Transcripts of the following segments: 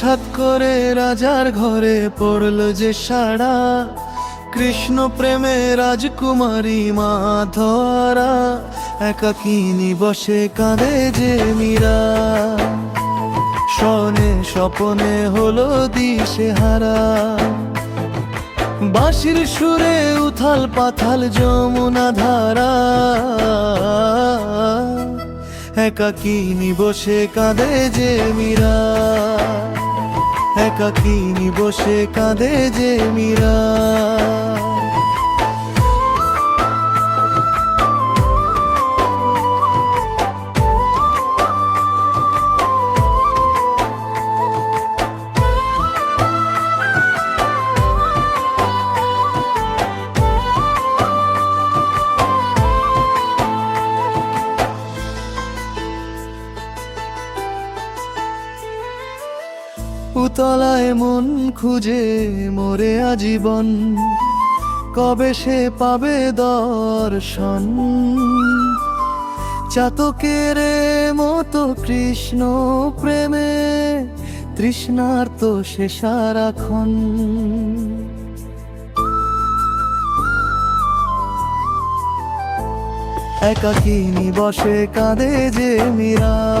হঠাৎ করে রাজার ঘরে পড়ল যে সাড়া। কৃষ্ণ প্রেমে রাজকুমারী মা ধরা একাকিনী বসে কাঁদে যে মীরা। শনে স্বপনে হলো দিশে হারা। বাঁশির সুরে উথাল পাথাল যমুনা ধারা। একাকিনী বসে কাঁদে যে মীরা। একাকিনী বসে কাঁদে যে মীরা। উতলায় মন খুঁজে মোরে আজীবন। কবে সে পাবে দর্শন? চাতকের মতো কৃষ্ণ প্রেমে তৃষ্ণার তো সে সারাক্ষণ। একাকিনী বসে কাঁদে যে মীরা।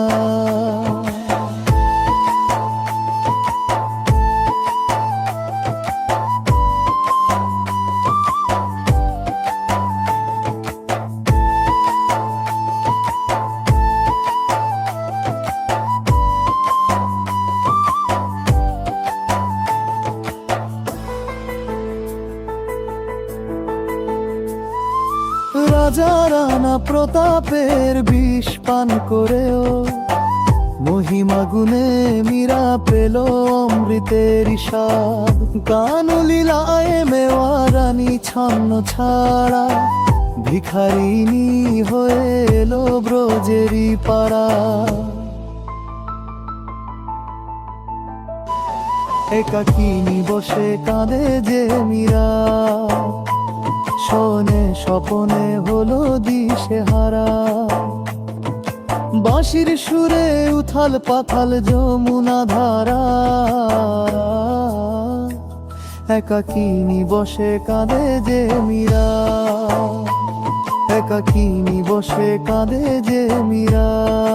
রাজা রানা প্রতাপের বিষ পান করেও মহিমা গুণে মীরা পেল অমৃতের স্বাদ। গান লীলায় মেওয়া রানী ছন্ন ছাড়া ভিখারিনী হয়ে এলো ব্রজেরি পাড়া। একাকিনী বসে কাঁদে যে মীরা। শোনে, স্বপনে হলো দিশে হারা বাঁশির সুরে উথাল পাথাল যমুনা ধারা। একাকিনী বসে কাঁদে যে মীরা। একাকিনী বসে কাঁদে যে মীরা।